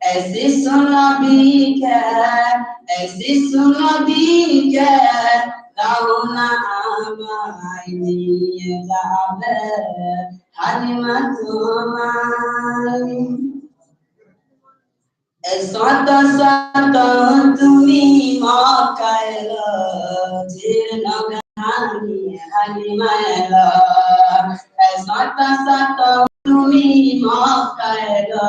esistono biche, esistono biche, da una mai anima tua Santo Santo Tumi Mokaelo Tirnogani Animaelo Santo Santo Tumi Mokaelo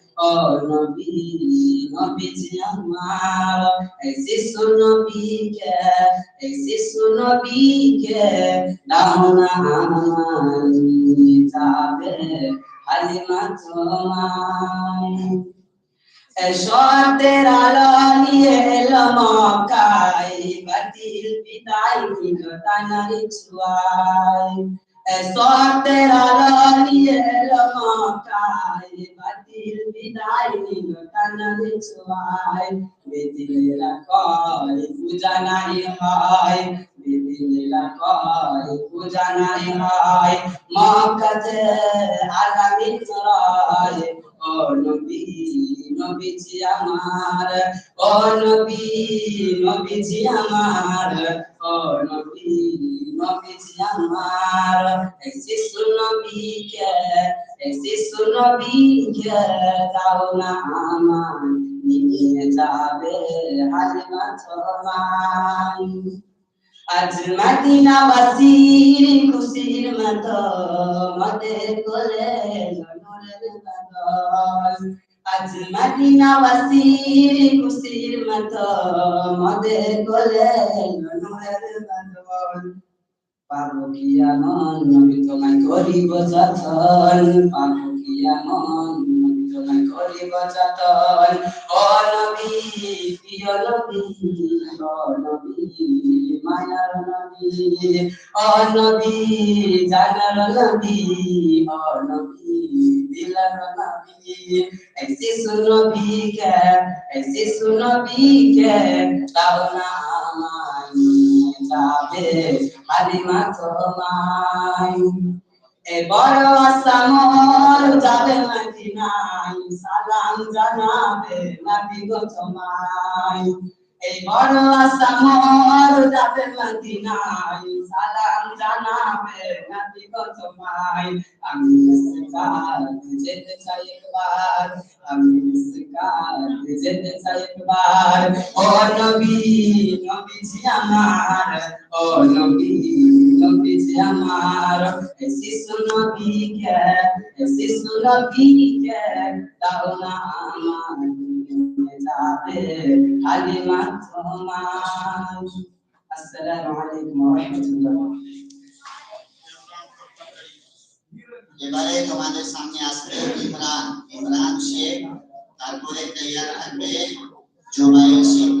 ও নবী নবীজি আমার শিশু নবীকে শিশু নবীকে দাও না যাবে হালিমা তোমায় সতের আলো নিয়ে এলো মকাই বাতিল বিদায় নিল টানারি ছুয়াই সতের আলো নিয়ে এলো মকাই বাতিল পূজা নাই হয় বেদিলেরা কয় পূজা নাই হয় মকাতে আগামী চড়ায় ও নবী নবীজি আমার ও নবী নবীজি আমার, ও নবী নবীজি আমার। শিশু নবীকে শিশু নবীকে দাও না আমার নিয়ে যাবে হালিমা তোমায় আজ মদিনা বাসির খুশির মতো মতে কোলে নূরের বদল আজ মদিনা বাসির খুশির মতো মতে কোলে নূরের বদল পাবো কি এমন নবী তোমায় করিব যতন পাবো কি এমন নবী তোমায় করিব যতন ও নবী প্রিয় নবী ও নবী মায়ার নবী ও নবী জানার নবী ও নবী দিলার নবী ऐसे सुनो भी के ऐसे सुनो भी के তাও না আমায় যাবে হালিমা তোমায় এ বড় আসামর যাবে মদিনায় সালাম জানাবে নবী গো তোমায়। এই বড় আসামর যাবে মদিনায় সালাম জানাবে নবী গো তোমায় আমি সিকার যেতে চাই একবার আমি সিকার যেতে চাই একবার ও নবী নবীজি আমার ও নবী নবীজি আমার শিশু নবীকে শিশু নবীকে দাও না আমার যাবে হালিমা তোমার আসসালামু আলাইকুম ওয়া রাহমাতুল্লাহ এবারে তোমাদের সামনে আসবে ইমরান ইমরান শেখ তারপরে তৈয়ার থাকবে জোবাইর শেখ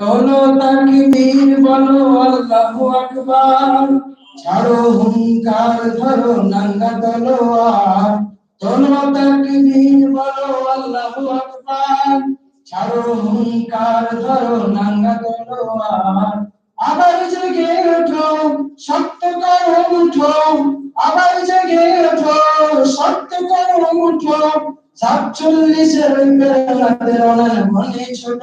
তোলো তাকবীর বলো, আল্লাহু আকবার। ছাড়ো হুঙ্কার, ধরো নাঙ্গা তলোয়ার। তোলো তাকবীর বলো, আল্লাহু আকবার। ছাড়ো হুঙ্কার, ধরো নাঙ্গা তলোয়ার। আবার জেগে ওঠো সত্য করো উঠো। আবার জেগে ওঠো সত্য করো উঠো। সাতচল্লিশের অনেক মনে ছোট।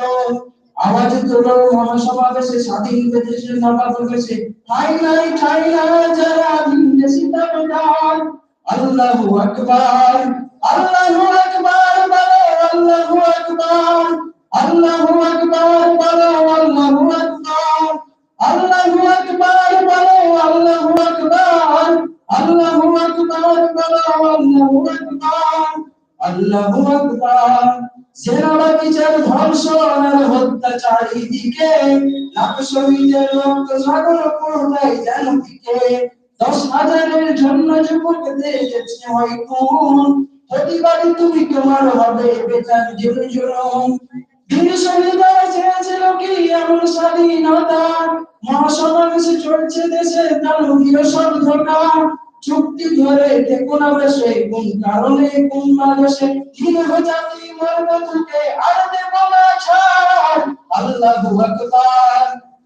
আওয়াজ তোলো মহাসমাবেশে, স্বাধীন দেশে নবাব বেশে ঠাই নাই ঠাই নাই যারা বিদেশি তাবেদার আল্লাহু আকবার আল্লাহু আকবার বলো, আল্লাহু আকবার আল্লাহু আকবার বলো, আল্লাহু আকবার আল্লাহু আকবার বলো, আল্লাহু আকবার আল্লাহু আকবার বলো, আল্লাহু আকবার। আল্লাহু আকবার। বিচার হত্যা চারিদিকে লাখ শহীদের রক্ত সাগর যেন দিকে দশ হাজারের জন্য হয় কোন তুমি তোমার হবে বেচার জুলু জুলুম বীর শহীদরা চেয়েছিল কি এমন স্বাধীনতা? মহাসমাবেশে চলছে দেশে দানবীয় সব ধোকা চুক্তি ধরে দেখো না বেশে কোন কারণে কোন মানুষে নিরহ জাতি তুকে আর ছাড়।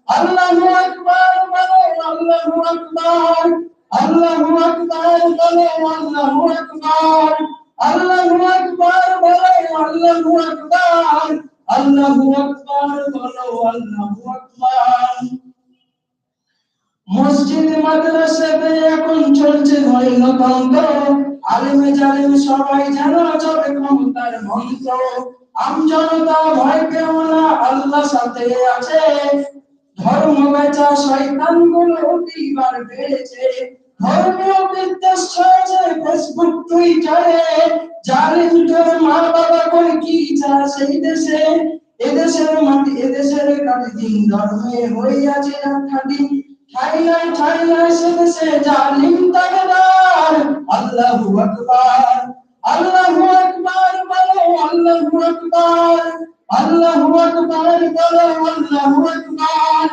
আকবার আকবার বলো, আল্লাহু আকবার আল্লাহু আকবার বলো, আল্লাহু আকবার আল্লাহু আকবার বলো আকবার আকবার বলো আকবার। মসজিদ মাদ্রাসাতে এখন চলছে ধৈর্যতন্ত্র আলেমে জালেম সবাই যেন চলে ক্ষমতার মন্ত্র। আম জনতা ভয় পেও না, আল্লাহ সাথে আছে। ধর্ম বেচা শয়তানগুলো অতিবার বেড়েছে। ধর্মীয় বিদ্বেষ ছড়াচ্ছে ফেসবুক, টুইটারে। মা বাবা কই কি চা সেই দেশে। এদেশের মাটি, এদেশের কাটি দিন, ধর্মে হইয়াছে না খাটি। ঠাই নাই ঠাই নাই সে দেশে জালিম তাগদার আল্লাহু আকবার আল্লাহু আকবার বলো আল্লাহু আকবার আল্লাহু আকবার বলো আল্লাহু আকবার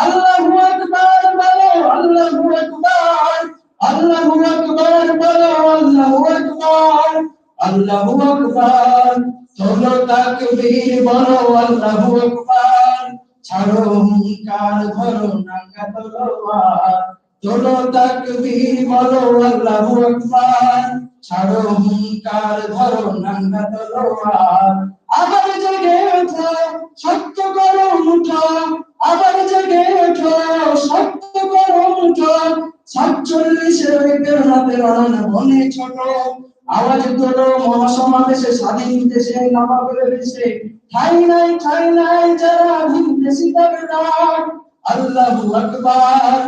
আল্লাহু আকবার বলো আল্লাহু আকবার আল্লাহু আকবার বলো আল্লাহু আকবার আল্লাহু আকবার তোলো তাকবীর বলো আল্লাহু আকবার ছাড়ো হুঙ্কার নাঙ্গা তলোয়ার তোলো তাকবীর, বলো আল্লাহু আকবার। ছাড়ো আবার জেগে ওঠো সত্য করো উঠো। আবার জেগে ওঠো সত্য করো উঠো। সাতচল্লিশের প্রেরণা প্রেরণা বনে ছোট। আওয়াজ তোলো মহাসমাবেশে, স্বাধীন দেশে নবাবের দেশে ঠাই নাই ঠাই নাই, যারা ভিনদেশি তাবেদার আল্লাহু আকবার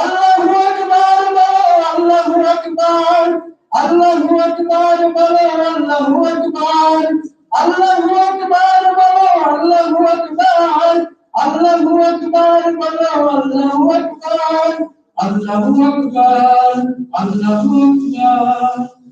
আল্লাহু আকবার বলো, আল্লাহু আকবার আল্লাহু আকবার বলো, আল্লাহু আকবার আল্লাহু আকবার বলো, আল্লাহু আকবার আল্লাহু আকবার বলো, আল্লাহু আকবার আল্লাহু আকবার আল্লাহু আকবার।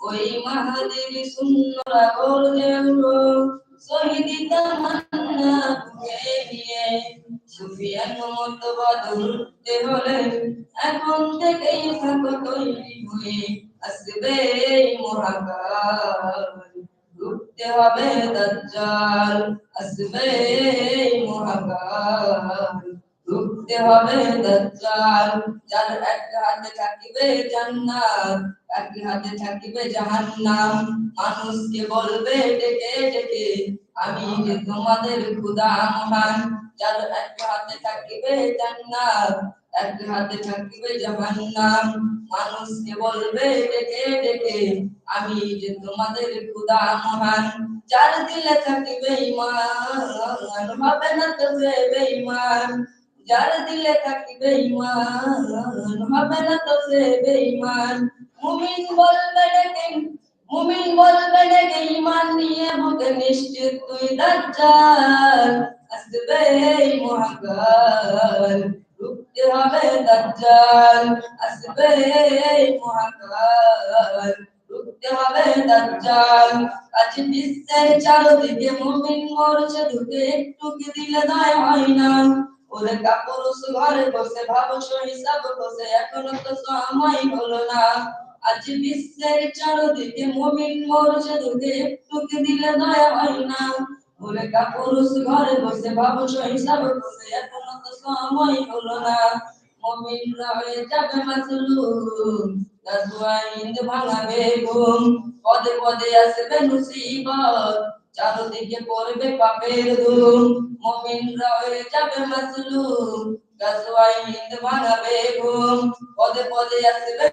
ওই মাহাদির সুন্দরা গলে উঠো শহীদ তামান্না ভুগে নিয়ে সুফিয়ান মত বাদর উঠতে হলে এখন থেকেই থাকো তৈরি হয়ে। আসবে এই মহাকাল রুখতে হবে দাজ্জাল। আসবে এই মহাকাল। মানুষকে বলবে, ডেকে ডেকে, আমি যে তোমাদের খুদা মহান, যার এক হাতে থাকিবে জান্নাত এক হাতে থাকিবে জাহান্নাম। মানুষকে বলবে, ডেকে ডেকে, আমি যে তোমাদের খুদা মহান, যার দিলে থাকিবে ইমান হবে না তো সে বেঈমান যার দিলে থাকিবে ইমান হবে না তো সে বেঈমান। মুমিন বলবে ডেকে মুমিন বলবে ডেকে ইমান নিয়ে বুকে নিশ্চিত তুই দাজ্জাল। আসবে মহাকাল, রুখতে হবে দাজ্জাল। আসবে মহাকাল, রুখতে হবে দাজ্জাল। আজ বিশ্বের চারদিকে মুমিন মরছে ঢুকে একটু কি দিলে দায় হয় না। ওরে কাপুরুষ ঘরে বসে ভাবছ হিসাব বসে, এখনও তো সময় হলো না। আজ বিশ্বের চারদিকে মুমিন মরছে ঢুকে একটু কি দিলে দয়া হয় না। ওরে কাপুরুষ ঘরে বসে ভাবছ হিসাব বসে, এখনও তো সময় হলো না। মুমিনরা হয়ে যাবে মাসলুম গাজওয়াইন্দ ভাঙাবে ঘুম। পদে পদে আসবে মুসিবত চারদিকে পড়বে পাপের ধুম মুমিনরা হয়ে যাবে মাসলুম পদে পদে আসবে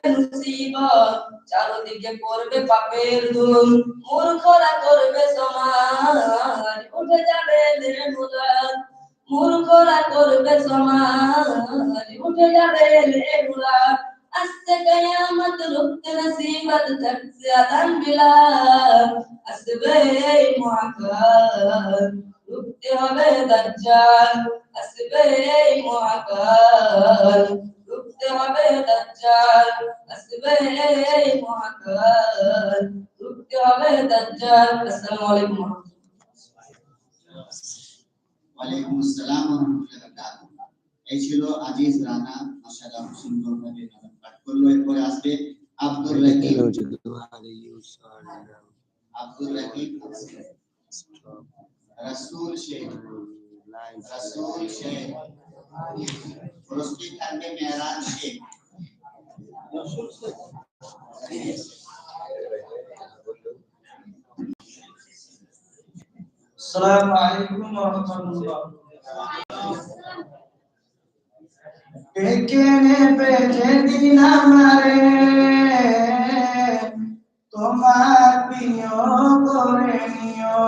পড়বে পাপের ধুম মূর্খরা করবে সমাজ, উঠে যাবে নির্মূলাত মূর্খরা করবে সমাজ, উঠে যাবে নির্মূলাত আস্তে কিয়ামত রুখতে নসিবত থাকছে আদান বিলাল। আসবে এই মহাকাল, রুখতে হবে দাজ্জাল। আসবে এই মহাকাল, রুখতে হবে দাজ্জাল। আসবে এই মহাকাল, রুখতে হবে দাজ্জাল। আসসালামু আলাইকুম ওয়ালাইকুম আসসালাম ওয়া রাহমাতুল্লাহি ওয়া বারাকাতুহু। এই ছিল আজিজ রানা, মাশাআল্লাহ, সুন্দরভাবে করল এরপরে আসবে। আব্দুর রহিম আব্দুর রহিম রাসূল শেখ। রাসূল শেখ। পুরস্কৃত থাকবে মেহরান শেখ। আসসালামু আলাইকুম ওয়া রাহমাতুল্লাহ। এখানে বেঁচে দিন আমারে তোমার প্রিয় করে নিও।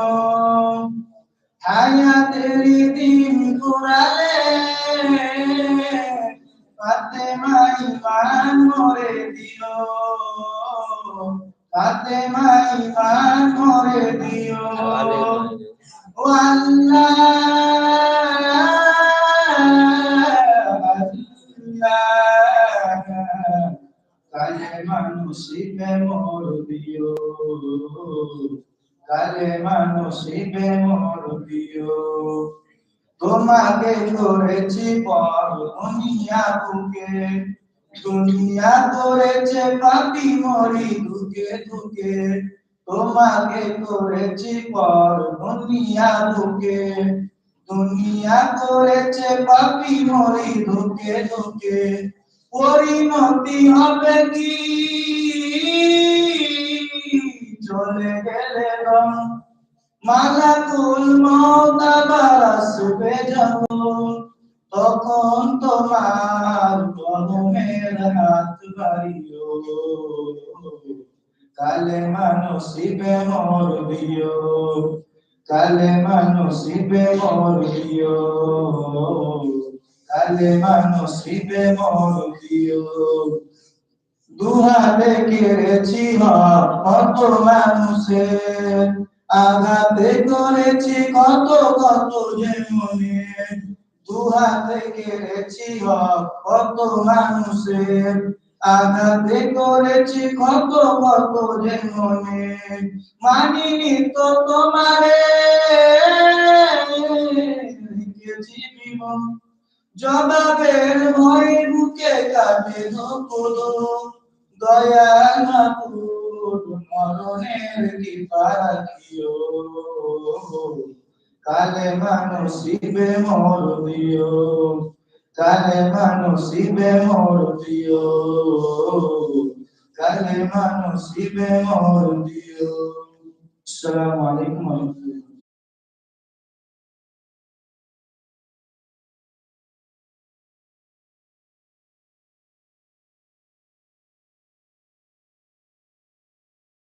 হায়াতের দিন কুড়ালে পাতে মাই মান মরে দিও। পাতে মাই মান মরে দিও। ও আল্লাহ। মানুষিবে মোর দিও। কালে মানুষিবে মোর দিও। তোমাকে করেছি পর দুনিয়া বুকে। দুনিয়া করেছে পাপি মরি দুকে দুকে। তোমাকে করেছি পর দুনিয়া বুকে। দুনিয়া করেছে পাপি মরি দুকে দুকে। পরিণতি হবে কি? চলে গেলে রং। মালাকুল মওত আবার আসবে যখন। তখন তোমার কলমের হাত বাড়িও। কালে মানসিবে মোর দিও। কালে মানসিবে মোর দিও। কালে মানসিবে মোর দিও। দুহাতে কেড়েছি কত মানুষের আঘাতে করেছি কত কত যে মনে। দুহাতে কেড়েছি কত মানুষের আঘাতে করেছি কত কত যে মনে। মানিনি তো তোমারে। জবাবের ভয়ে বুকে কাটে ধোপদ দয়া মরণের কৃপা রাখিও কালে মানসিবে মোর দিও কালে মানসিবে মোর দিও কালে মানসিবে মোর দিও আসসালামু আলাইকুম